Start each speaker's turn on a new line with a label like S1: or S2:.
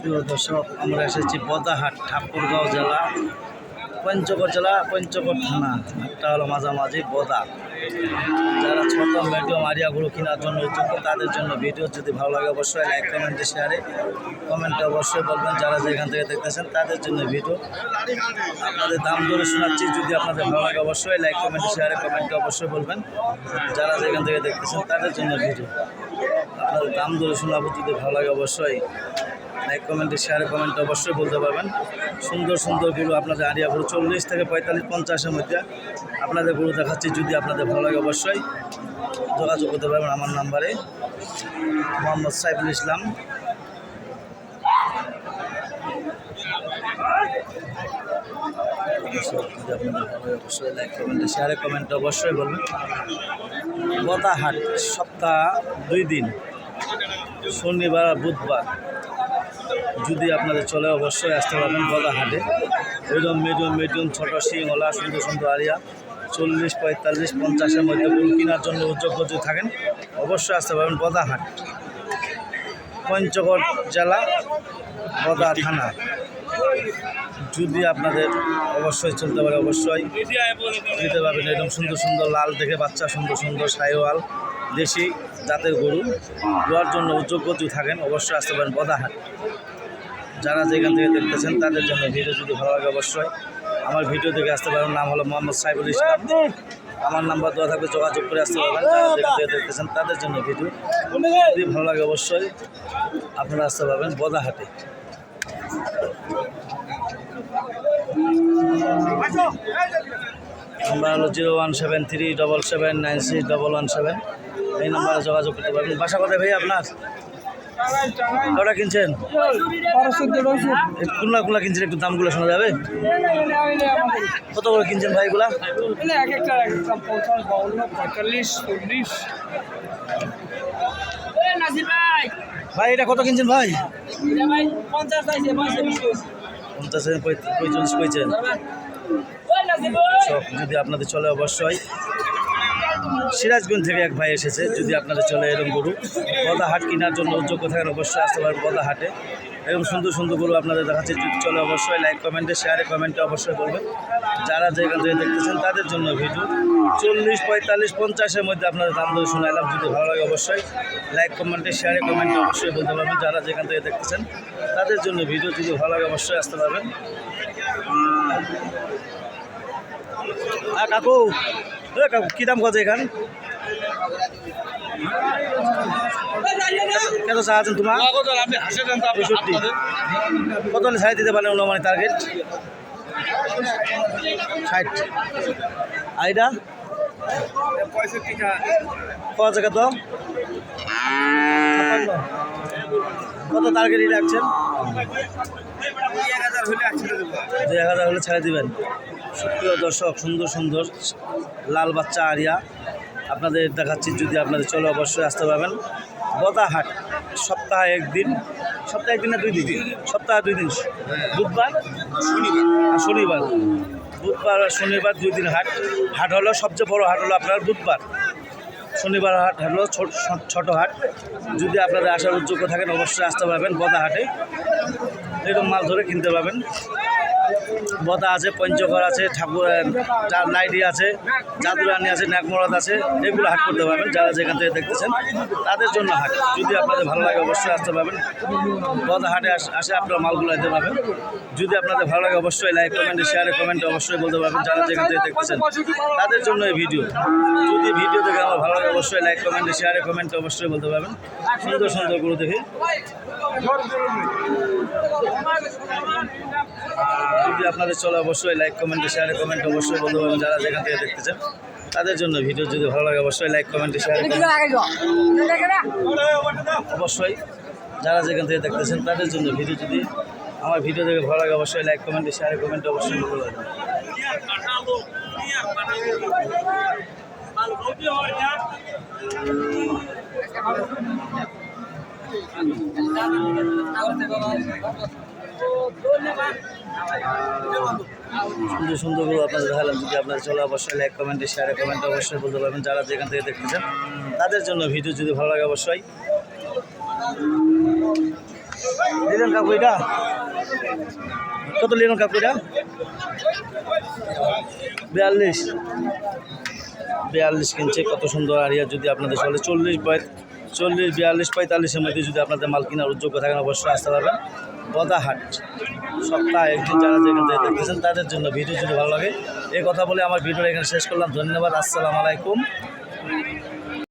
S1: প্রিয় দর্শক, আমরা এসেছি বদাহাট, ঠাকুরগাঁও জেলা, পঞ্চগড় জেলা, পঞ্চগড় থানা। একটা হলো মাঝামাঝি বদা। যারা ছোট মিডিয়াম আরিয়াগুলো কেনার জন্য উদ্যোগ তাদের জন্য ভিডিও যদি ভালো লাগে, অবশ্যই লাইক কমেন্টে শেয়ারে কমেন্টে অবশ্যই বলবেন, যারা যেখান থেকে দেখতেছেন, তাদের জন্য ভিডিও। আপনাদের দাম ধরে শোনাচ্ছি, যদি আপনাদের ভালো লাগে, অবশ্যই লাইক কমেন্ট শেয়ারে কমেন্টে অবশ্যই বলবেন। যারা যেখান থেকে দেখতেছেন, তাদের জন্য ভিডিও। আপনাদের দাম ধরে শোনাবো, যদি ভালো লাগে, অবশ্যই লাইক, কমেন্টে শেয়ারে কমেন্ট অবশ্যই বলতে পারবেন। সুন্দর সুন্দর গরু আপনাদের আরিয়া গরু চল্লিশ থেকে পঁয়তাল্লিশ, পঞ্চাশের মধ্যে আপনাদের গরু দেখাচ্ছি। যদি আপনাদের ভালো লাগে অবশ্যই যোগাযোগ করতে পারবেন আমার নাম্বারে মোহাম্মদ সাইফুল ইসলাম। অবশ্যই কমেন্টে অবশ্যই বতাহাট, সপ্তাহ দুই দিন। শনিবার, বুধবার। যদি আপনাদের চলে, অবশ্যই আসতে পারবেন বদাহাটে ওইরকম মিডিয়াম মিডিয়াম ছোটো শিংওলা সুন্দর সুন্দর আরিয়া। চল্লিশ, পঁয়তাল্লিশ, পঞ্চাশের মধ্যে গরু কেনার জন্য উদ্যোগ যদি থাকেন, অবশ্যই আসতে পারবেন বদাহাট পঞ্চগড় জেলা বদা থানা। যদি আপনাদের অবশ্যই চলতে পারে, অবশ্যই দিতে পারবেন। এরকম সুন্দর সুন্দর লাল দেখে বাচ্চা, সুন্দর সুন্দর সাইওয়াল। দেশি জাতের গরু দেওয়ার জন্য উদ্যোগ যদি থাকেন, অবশ্যই আসতে পারেন বদাহাট। যারা যেখান থেকে দেখতেছেন, তাদের জন্য ভিডিও যদি ভালো লাগে, অবশ্যই আমার ভিডিও থেকে আসতে পারেন। নাম হলো মোহাম্মদ সাইবুল ইসলাম। আমার নাম্বার দেওয়া থাকবে, যোগাযোগ করে আসতে পারবেন যারা যেখান থেকে দেখতেছেন, তাদের জন্য ভিডিও যদি ভালো লাগে, অবশ্যই আপনারা আসতে পারবেন বদাহাটে। নাম্বার হলো zero one seven three double seven nine six double one seven. এই নাম্বারে যোগাযোগ করতে পারবেন। বাসা কোথায় ভাই আপনার? কটা কিনছেন? কোনলা কোনলা কিনছেন, একটু দামগুলো শোনা যাবে? কত করে কিনছেন ভাই এগুলা
S2: এক একটা পঞ্চাশ বাউন্ন পঁয়তাল্লিশ চল্লিশ
S1: ভাই, এটা কত কিনছেন ভাই?
S2: পঞ্চাশ
S1: পেয়েছেন সব যদি আপনাদের চলে অবশ্যই। সিরাজগঞ্জ থেকে এক ভাই এসেছে, যদি আপনারা চলে এরকম গরু। গদা হাট কেনার জন্য যোগ্য থাকেন অবশ্যই আসতে পারেন গদা হাটে এরকম সুন্দর সুন্দর গরু আপনাদের দেখাচ্ছে, যদি চলে অবশ্যই লাইক কমেন্টে শেয়ারে কমেন্টে অবশ্যই বলবেন। যারা যেখান থেকে দেখতেছেন তাদের জন্য ভিডিও চল্লিশ, পঁয়তাল্লিশ, পঞ্চাশের মধ্যে আপনাদের দাম দর শোনালাম যদি ভালো লাগে অবশ্যই লাইক কমেন্টে শেয়ারে কমেন্টে অবশ্যই বলতে পারবেন। যারা যেখান থেকে দেখতেছেন তাদের জন্য ভিডিও যদি ভালো লাগে অবশ্যই আসতে পারবেন। কাকু কাকু। কী দাম কত এখান কত চা আছেন তোমার? পঁয়ষট্টি। কত হলে ছাড় দিতে পারেন মানে টার্গেট ষাট। আইডা? কত? টাকা তো কত টার্গেট রাখছেন? দুই এক হাজার হলে ছেড়ে দিবেন। সুপ্রিয় দর্শক সুন্দর সুন্দর লাল বাচ্চা আরিয়া আপনাদের দেখাচ্ছি যদি আপনাদের চলে অবশ্যই আসতে পারবেন। বদাহাট সপ্তাহে একদিন সপ্তাহে একদিন না দুই দিন? সপ্তাহে দুই দিন বুধবার আর শনিবার। বুধবার আর শনিবার দুই দিন হাট। হাট হলো সবচেয়ে বড় হাট হলো আপনার বুধবার। শনিবার হাট হলো ছোট ছোট হাট। যদি আপনাদের আসার উদ্যোগ থাকেন অবশ্যই আসতে পারবেন বদা হাটে এরকম মাল ধরে কিনতে পারবেন। বদা আছে, পঞ্চগড় আছে, ঠাকুর লাইডি আছে, জাদুরানি আছে নাকমরাত আছে, এগুলো হাট করতে পারবেন, যারা যেখান থেকে দেখতেছেন, তাদের জন্য হাট। যদি আপনাদের ভালো লাগে, অবশ্যই আসতে পারবেন। বদা হাটে আস- আপনারা মালগুলো দিতে পারবেন। যদি আপনাদের ভালো লাগে, অবশ্যই লাইক কমেন্টে শেয়ারে কমেন্টে অবশ্যই বলতে পারবেন, যারা যেখান থেকে দেখতেছেন, তাদের জন্য এই ভিডিও যদি ভিডিও দেখে আমার ভালো লাগে, অবশ্যই লাইক কমেন্টে শেয়ারে কমেন্টে অবশ্যই বলতে পারবেন। সুন্দর সুন্দরগুলো দেখে। যদি আপনাদের চলে অবশ্যই লাইক কমেন্টে শেয়ারে কমেন্ট অবশ্যই বলতে পারবেন যারা যেখান থেকে দেখতে চান তাদের জন্য ভিডিও যদি ভালো লাগে অবশ্যই লাইক কমেন্টে শেয়ার অবশ্যই যারা যেখান থেকে দেখতেছেন তাদের জন্য ভিডিও যদি আমার ভিডিও দেখে ভালো লাগে অবশ্যই লাইক কমেন্টে শেয়ারে কমেন্ট অবশ্যই সুন্দর করে আপনাদের দেখালাম। যদি আপনাদের চলে অবশ্যই লাইক কমেন্টে শেয়ারে কমেন্টে অবশ্যই বলতে পারবেন। যারা যেখান থেকে দেখতেছেন তাদের জন্য ভিডিও যদি ভালো লাগে অবশ্যই। লিলেন কাকু, এটা? কত লিলেন কাকু বিয়াল্লিশ। বিয়াল্লিশ কিনছে কত সুন্দর আরিয়া যদি আপনাদের চলে, চল্লিশ পঁয় চল্লিশ, বিয়াল্লিশ, পঁয়তাল্লিশের মধ্যে যদি আপনাদের মাল কেনার উদ্যোগ থাকেন অবশ্যই আসতে পারবেন। বদাহাট। সপ্তাহে একদিন যারা যেখান দেখতেছেন, তাদের জন্য ভিডিও যদি ভালো লাগে। এই কথা বলে আমার ভিডিও এখানে শেষ করলাম। ধন্যবাদ। আসসালামু আলাইকুম।